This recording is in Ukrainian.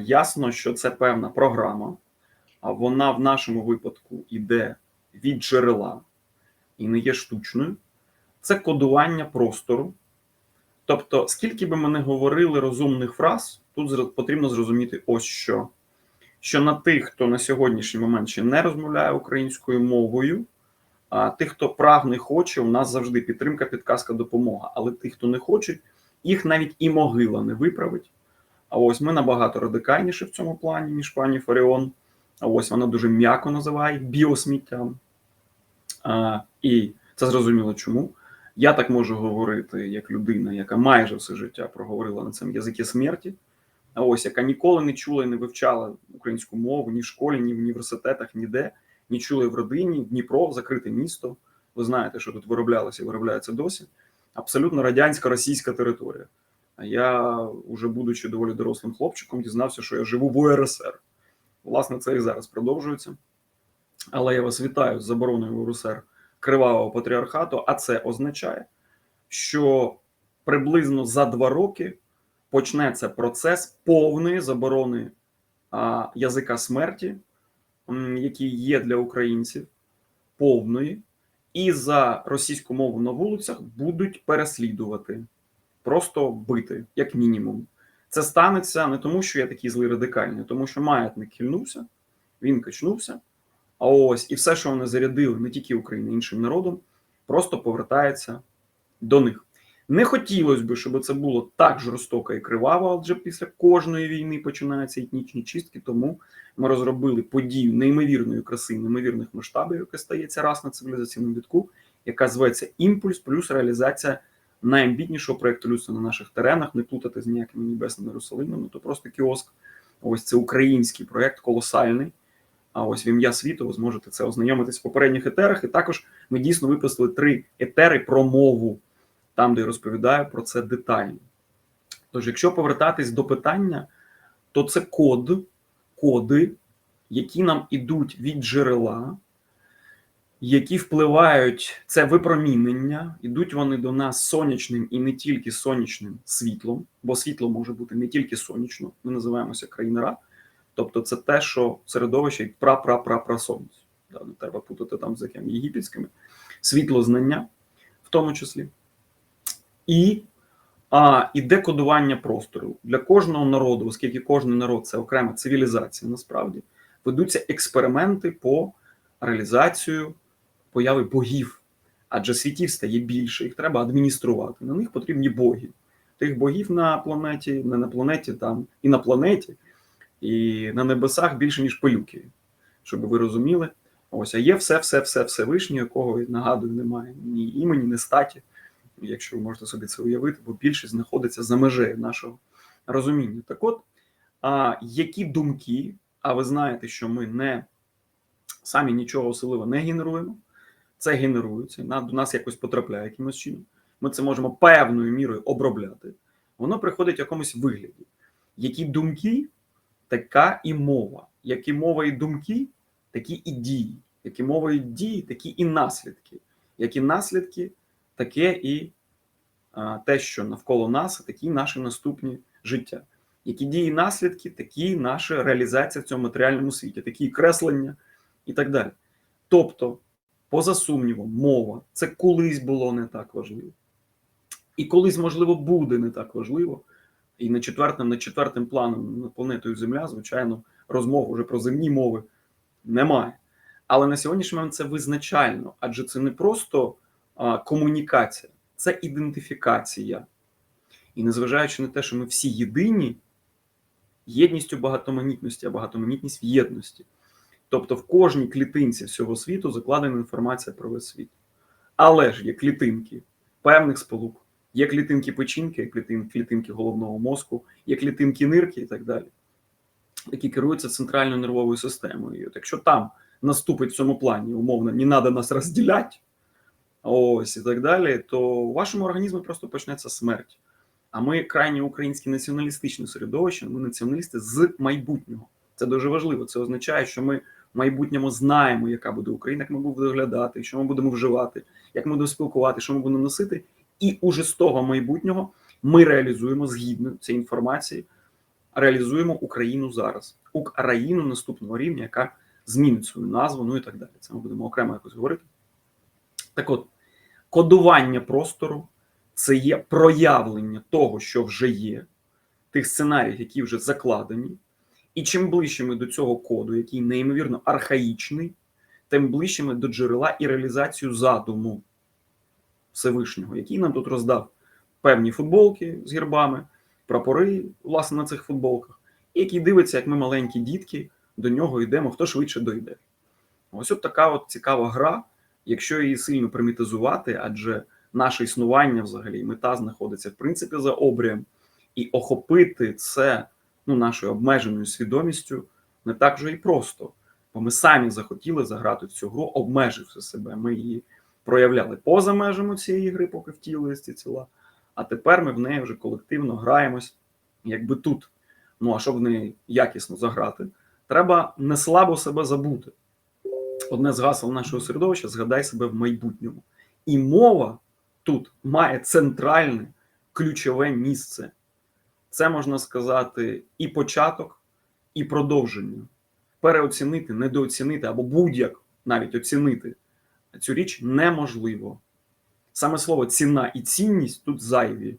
Ясно, що це певна програма, а вона в нашому випадку йде від джерела і не є штучною. Це кодування простору. Тобто, скільки би ми не говорили розумних фраз, тут потрібно зрозуміти ось що. Що на тих, хто на сьогоднішній момент ще не розмовляє українською мовою, а тих, хто прагне, хоче, у нас завжди підтримка, підказка, допомога. Але тих, хто не хоче, їх навіть і могила не виправить. А ось ми набагато радикальніші в цьому плані, ніж пані Фаріон. А ось вона дуже м'яко називає біосміттям. А, і це зрозуміло чому. Я так можу говорити як людина, яка майже все життя проговорила на цьому язикі смерті. А ось яка ніколи не чула і не вивчала українську мову ні в школі, ні в університетах, ніде, ні чула і в родині, Дніпро, закрите місто. Ви знаєте, що тут вироблялося і виробляється досі. Абсолютно радянська російська територія. Я, уже будучи доволі дорослим хлопчиком, дізнався, що я живу в УРСР. Власне, це і зараз продовжується. Але я вас вітаю з забороною в УРСР кривавого патріархату. А це означає, що приблизно за два роки почнеться процес повної заборони а, язика смерті, який є для українців, повної, і за російську мову на вулицях будуть переслідувати, просто бити, як мінімум. Це станеться не тому, що я такий злий радикальний, а тому що маятник кільнувся, він качнувся. А ось і все, що вони зарядили не тільки Україні, іншим народом, просто повертається до них. Не хотілося б, щоб це було так жорстоко і криваво, адже після кожної війни починаються етнічні чистки. Тому ми розробили подію неймовірної краси, неймовірних масштабів, яка стається раз на цивілізаційному вітку, яка зветься імпульс плюс реалізація найамбітнішого проєкту людства на наших теренах, не плутати з ніякими небесними Єрусалимами, то просто кіоск. Ось це український проєкт, колосальний. А ось в ім'я світу ви зможете це ознайомитись в попередніх етерах. І також ми дійсно випустили три етери про мову, там, де я розповідаю про це детально. Тож, якщо повертатись до питання, то це код, коди, які нам ідуть від джерела, які впливають, це випромінення, ідуть вони до нас сонячним і не тільки сонячним світлом, бо світло може бути не тільки сонячно, ми називаємося країна Тобто, це те, що середовище пра пра пра пра сонце. Не треба путати там з якими єгипетськими світло знання, в тому числі. І а, іде кодування простору для кожного народу, оскільки кожен народ це окрема цивілізація, насправді ведуться експерименти по реалізацію появи богів. Адже світів стає більше, їх треба адмініструвати. На них потрібні боги. Тих богів на планеті, не на планеті, там і на планеті, і на небесах більше, ніж пилюки, щоб ви розуміли. Ось, а є все, все, все, Всевишнє, якого нагадую, немає ні імені, ні статі, якщо ви можете собі це уявити, бо більшість знаходиться за межею нашого розуміння. Так от, а які думки, а ви знаєте, що ми не самі нічого особливо не генеруємо, це генерується, до нас якось потрапляє якимось чином. Ми це можемо певною мірою обробляти. Воно приходить в якомусь вигляді. Які думки, така і мова. Які мова і думки, такі і дії. Які мова і дії, такі і наслідки. Які наслідки, таке і а, те, що навколо нас, такі наші наступні життя. Які дії і наслідки, такі наша реалізація в цьому матеріальному світі, такі креслення і так далі. Тобто, поза сумнівом, мова це колись було не так важливо. І колись, можливо, буде не так важливо. І на четвертим, на четвертим планом над планетою Земля, звичайно, розмов уже про земні мови немає. Але на сьогоднішній момент це визначально, адже це не просто а, комунікація, це ідентифікація. І незважаючи на те, що ми всі єдині, єдністю багатоманітності, а багатоманітність в єдності. Тобто в кожній клітинці всього світу закладена інформація про весь світ. Але ж є клітинки певних сполук, є клітинки печінки, є клітин- клітинки головного мозку, є клітинки нирки і так далі, які керуються центральною нервовою системою. І от якщо там наступить в цьому плані, умовно, не треба нас розділяти, ось і так далі, то у вашому організмі просто почнеться смерть. А ми крайнє українське націоналістичне середовище, ми націоналісти з майбутнього. Це дуже важливо. Це означає, що ми в майбутньому знаємо, яка буде Україна, як ми будемо виглядати, що ми будемо вживати, як ми будемо спілкувати, що ми будемо носити. І уже з того майбутнього ми реалізуємо згідно цієї інформації реалізуємо Україну зараз, Україну наступного рівня, яка змінить свою назву, ну і так далі. Це ми будемо окремо якось говорити. Так от, кодування простору це є проявлення того, що вже є, тих сценаріїв, які вже закладені. І чим ближче ми до цього коду, який неймовірно архаїчний, тим ближче ми до джерела і реалізацію задуму Всевишнього, який нам тут роздав певні футболки з гербами, прапори, власне, на цих футболках, і який дивиться, як ми маленькі дітки до нього йдемо, хто швидше дойде. Ось от така от цікава гра, якщо її сильно примітизувати, адже наше існування взагалі мета знаходиться в принципі за обрієм, і охопити це ну, нашою обмеженою свідомістю не так вже і просто. Бо ми самі захотіли заграти в цю гру, обмеживши себе. Ми її проявляли поза межами цієї гри, поки втілились ці тіла. А тепер ми в неї вже колективно граємось, якби тут. Ну а щоб в неї якісно заграти, треба не слабо себе забути. Одне з гасел нашого середовища згадай себе в майбутньому. І мова тут має центральне ключове місце. Це можна сказати і початок, і продовження. Переоцінити, недооцінити або будь-як навіть оцінити цю річ неможливо. Саме слово ціна і цінність тут зайві.